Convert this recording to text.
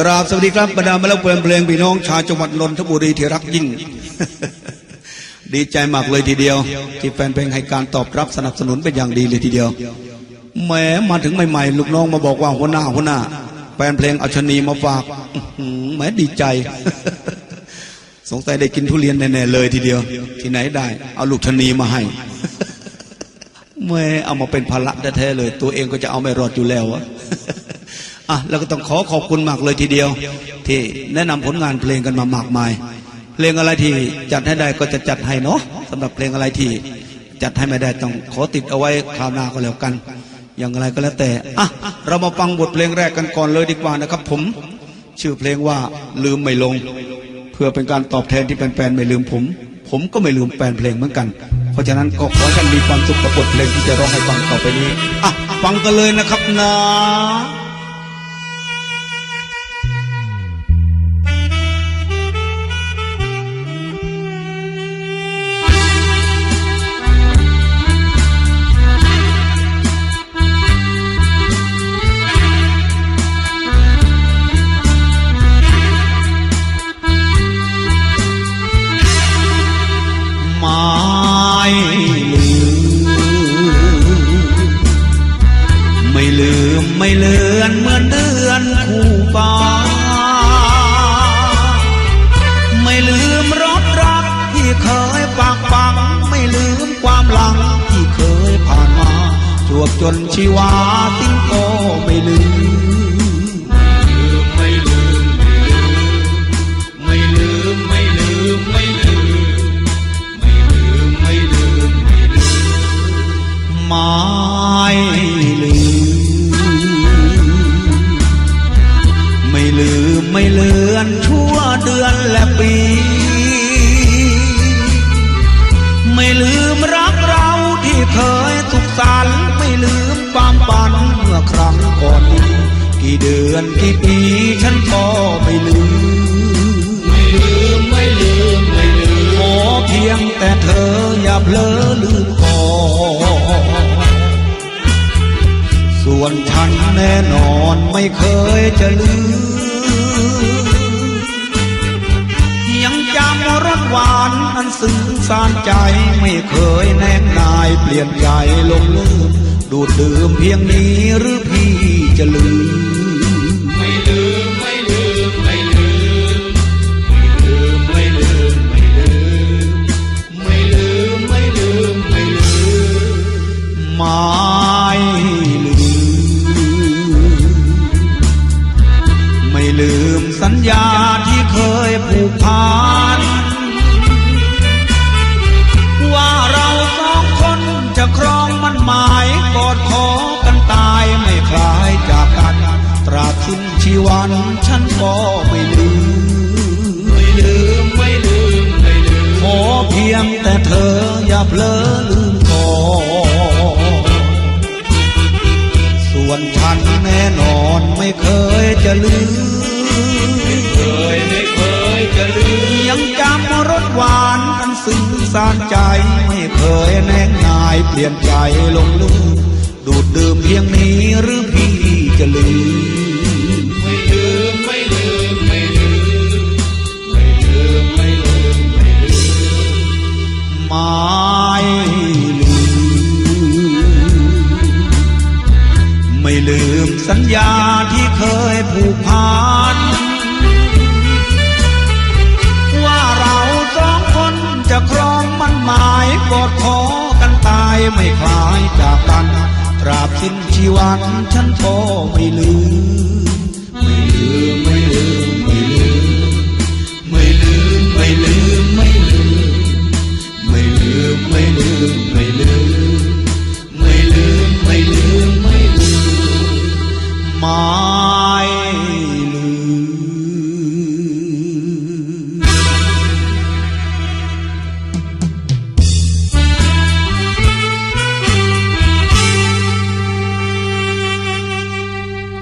กราบสวัสดีครับบรรดามาแล้วเพลินเพลงพี่น้องชาวจังหวัดนนทบุรีที่รักยิ่ง ดีใจมากเลยทีเดียว ที่แฟนเพลงให้การตอบรับสนับสนุนเป็นอย่างดีเลยทีเดียวแหมมาถึงใหม่ๆลูกน้องมาบอกว่าหัวหน้าหัวหน้าแฟนเพลงเอาชนีมาฝากแหมดีใจ สงสัยได้กินทุเรียนแน่ๆเลยทีเดียว ที่ไหนได้ เอาลูกชนีมาให้แม่เอามาเป็นภาระแท้ๆเลย ตัวเองก็จะเอาไม่รอดอยู่แล้วอะ อะแล้วก็ต้องขอขอบคุณมากเลยทีเดียว ที่แนะนำผลงานเพลงกันมามากมาย เพลงอะไรที่จัดให้ได้ก็จะจัดให้เนาะสำหรับเพลงอะไรที่จัดให้ไม่ได้ต้องขอติดเอาไว้คราวหน้าก็แล้วกัน อย่างไรก็แล้วแต่อะเรามาฟังบทเพลงแรกกันก่อนเลยดีกว่านะครับ ผมชื่อเพลงว่าลืมไม่ลง เพื่อเป็นการตอบแทนที่แฟนๆไม่ลืมผม ผมก็ไม่ลืมแฟนเพลงเหมือนกัน เพราะฉะนั้นก็ขอท่านมีความสุขกับบทเพลงที่จะร้องให้ฟังต่อไปนี้อะฟังกันเลยนะครับนะ ลืม ไม่ลืมไม่เลือนเหมือนเดือนคู่ฟ้า ไม่ลืมรสรักที่เคยปากปัง ไม่ลืมความหลังที่เคยผ่านมาจวบจนชีวาสิ้นก็ไม่ลืม กี่เดือนกี่ปีฉันก็ไม่ลืม ไม่ลืมไม่ลืมไม่ลืมขอเพียงแต่เธออย่าเผลอลืมก่อนส่วนฉันแน่นอนไม่เคยจะลืม ยังจำรสหวานอันซึ้งสานใจไม่เคยแนงนายเปลี่ยนใจลงลืมดูดดื่มเพียงนี้หรือพี่จะลืม ญาที่เคยผูกพันว่าเราสองคนจะครองมันหมายกอดคอกันตายไม่คลายจากกันตราบสิ้นชีวันฉันก็ไม่ลืมไม่ลืมไม่ลืมไม่ลืมขอเพียงแต่เธออย่าเผลอลืมก่อนส่วนฉันแน่นอนไม่เคยจะลืม ยังจำรสหวานอันซึ้งสานใจ ไม่เคยแนงนายเปลี่ยนใจลงลืมดูดดื่มเพียงนี้หรือพี่จะลืมไม่ลืมไม่ลืมไม่ลืมไม่ลืมไม่ลืมไม่ลืมไม่ลืมไม่ลืมสัญญาที่เคยผูกพัน ไม่คลายจากกันตราบสิ้นชีวันฉันก็ไไม่ลืม ไม่ลืม ไม่ลืม ไม่ลืม ไม่ลืม ไม่ลืม ไม่ลืม ไม่ลืม ไม่ลืม มา